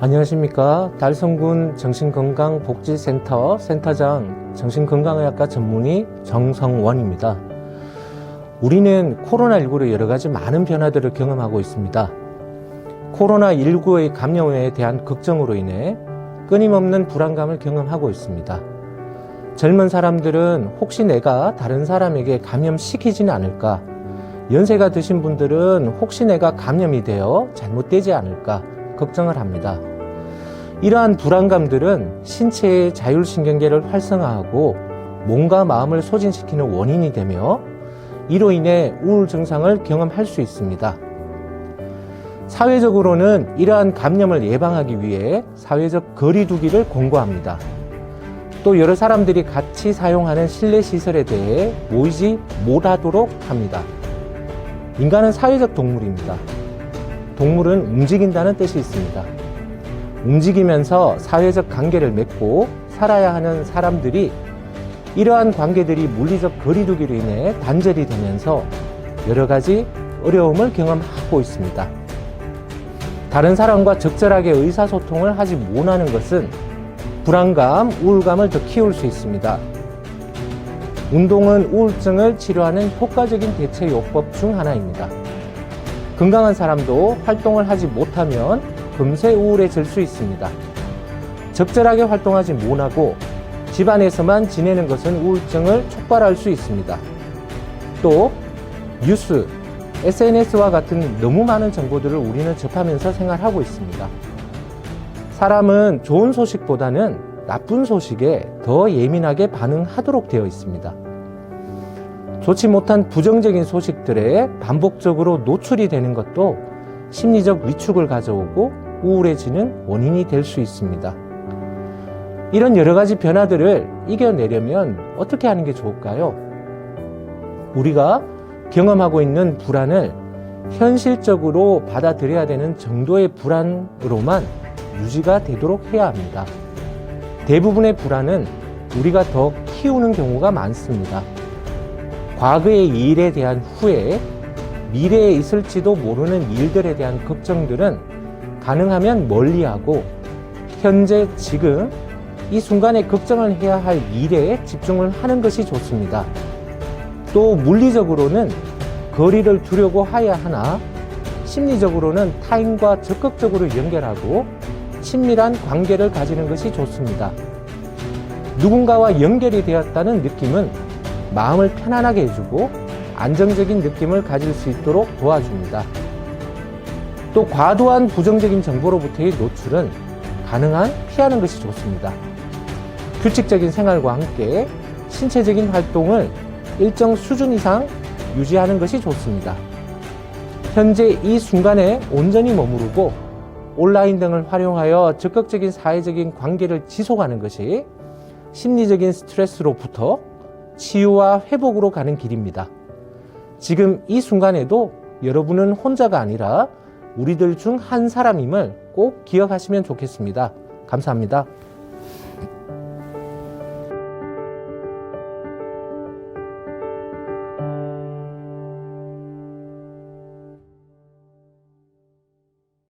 안녕하십니까. 달성군 정신건강복지센터 센터장 정신건강의학과 전문의 정성원입니다. 우리는 코로나19로 여러 가지 많은 변화들을 경험하고 있습니다. 코로나19의 감염에 대한 걱정으로 인해 끊임없는 불안감을 경험하고 있습니다. 젊은 사람들은 혹시 내가 다른 사람에게 감염시키지는 않을까? 연세가 드신 분들은 혹시 내가 감염이 되어 잘못되지 않을까? 걱정을 합니다. 이러한 불안감들은 신체의 자율신경계를 활성화하고 몸과 마음을 소진시키는 원인이 되며 이로 인해 우울 증상을 경험할 수 있습니다. 사회적으로는 이러한 감염을 예방하기 위해 사회적 거리두기를 권고합니다. 또 여러 사람들이 같이 사용하는 실내 시설에 대해 모이지 못하도록 합니다. 인간은 사회적 동물입니다. 동물은 움직인다는 뜻이 있습니다. 움직이면서 사회적 관계를 맺고 살아야 하는 사람들이 이러한 관계들이 물리적 거리두기로 인해 단절이 되면서 여러 가지 어려움을 경험하고 있습니다. 다른 사람과 적절하게 의사소통을 하지 못하는 것은 불안감, 우울감을 더 키울 수 있습니다. 운동은 우울증을 치료하는 효과적인 대체 요법 중 하나입니다. 건강한 사람도 활동을 하지 못하면 금세 우울해질 수 있습니다. 적절하게 활동하지 못하고 집 안에서만 지내는 것은 우울증을 촉발할 수 있습니다. 또 뉴스, SNS와 같은 너무 많은 정보들을 우리는 접하면서 생활하고 있습니다. 사람은 좋은 소식보다는 나쁜 소식에 더 예민하게 반응하도록 되어 있습니다. 좋지 못한 부정적인 소식들에 반복적으로 노출이 되는 것도 심리적 위축을 가져오고 우울해지는 원인이 될 수 있습니다. 이런 여러 가지 변화들을 이겨내려면 어떻게 하는 게 좋을까요? 우리가 경험하고 있는 불안을 현실적으로 받아들여야 되는 정도의 불안으로만 유지가 되도록 해야 합니다. 대부분의 불안은 우리가 더 키우는 경우가 많습니다. 과거의 일에 대한 후회, 미래에 있을지도 모르는 일들에 대한 걱정들은 가능하면 멀리하고 현재 지금 이 순간에 걱정을 해야 할 일에 집중을 하는 것이 좋습니다. 또 물리적으로는 거리를 두려고 해야 하나 심리적으로는 타인과 적극적으로 연결하고 친밀한 관계를 가지는 것이 좋습니다. 누군가와 연결이 되었다는 느낌은 마음을 편안하게 해주고 안정적인 느낌을 가질 수 있도록 도와줍니다. 또 과도한 부정적인 정보로부터의 노출은 가능한 피하는 것이 좋습니다. 규칙적인 생활과 함께 신체적인 활동을 일정 수준 이상 유지하는 것이 좋습니다. 현재 이 순간에 온전히 머무르고 온라인 등을 활용하여 적극적인 사회적인 관계를 지속하는 것이 심리적인 스트레스로부터 치유와 회복으로 가는 길입니다. 지금 이 순간에도 여러분은 혼자가 아니라 우리들 중 한 사람임을 꼭 기억하시면 좋겠습니다. 감사합니다.